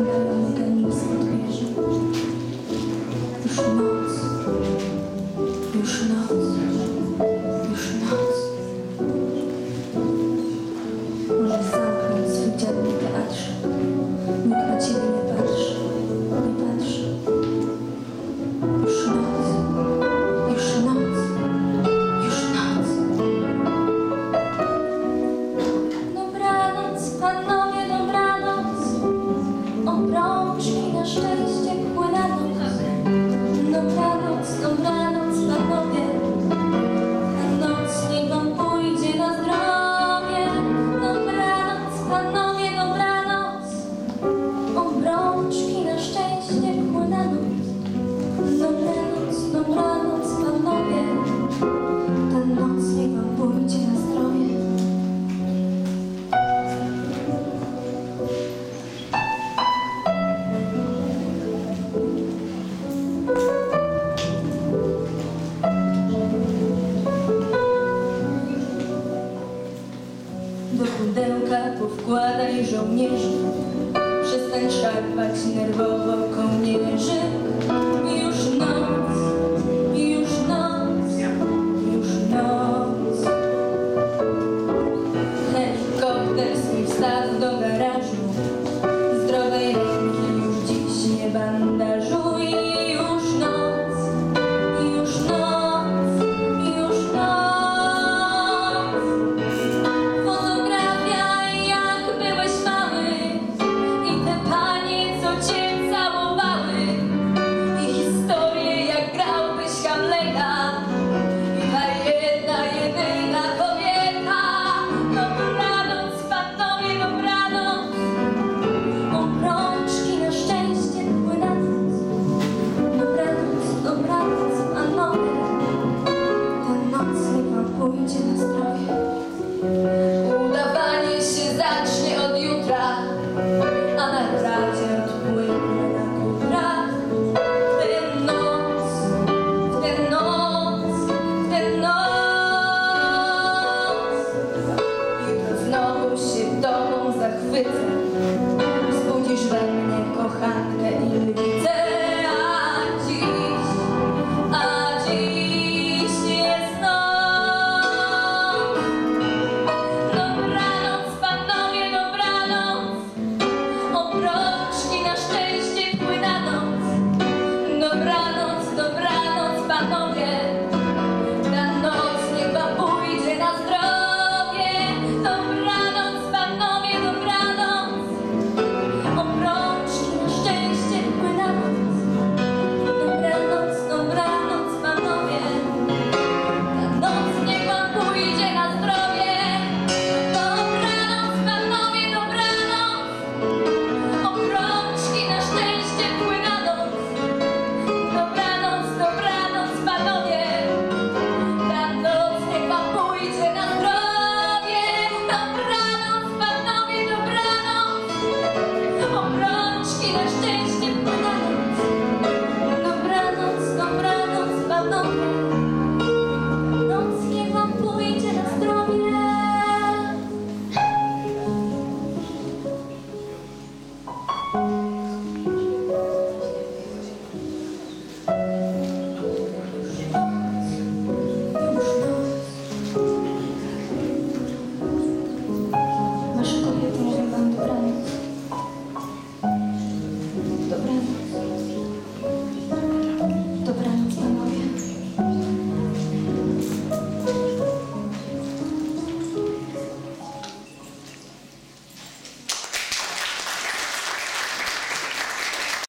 Już noc. Już noc. Do pudełka powkładaj żołnierzy. Przestań szarpać nerwowo kołnierzy. Już noc, już noc, już noc. Helikopter swój wstaw do garażu.